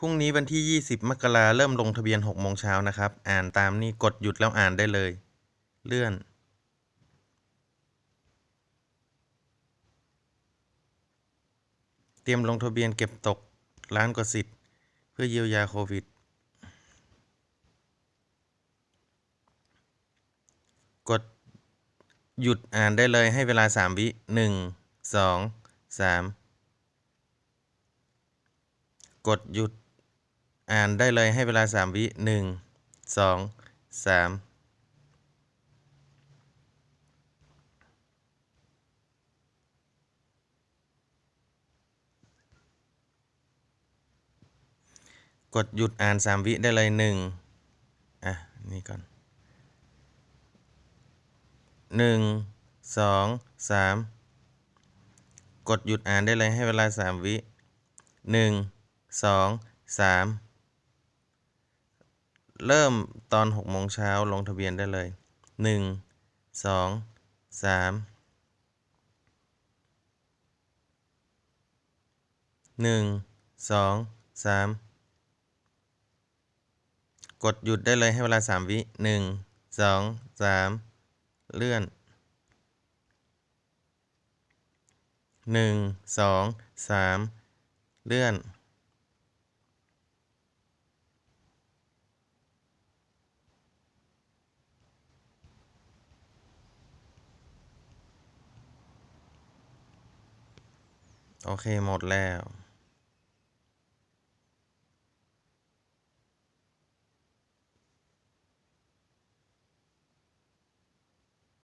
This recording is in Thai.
พรุ่งนี้วันที่ 20 มกราเริ่มลงทะเบียน6โมงเช้านะครับ อ่านตามนี้กดหยุดแล้วอ่านได้เลย เลื่อน เตรียมลงทะเบียนเก็บตกล้านกว่าสิทธิ์เพื่อเยียวยาโควิด กดหยุดอ่านได้เลยให้เวลา 3 วิหนึ่งสองสามกดหยุด อ่านได้เลยให้เวลา 3 วิหนึ่งสองสามกดหยุดอ่าน 3 วิได้เลยหนึ่งอะ นี่ก่อนหนึ่งสองสามกดหยุดอ่านได้เลยให้เวลา 3 วิหนึ่งสองสาม เริ่มตอน6โมงเช้าลงทะเบียนได้เลยหนึ่งสองสามหนึ่งสองสามกดหยุดได้เลยให้เวลา 3 วิหนึ่งสองสามเลื่อนหนึ่งสองสามเลื่อน โอเคหมดแล้ว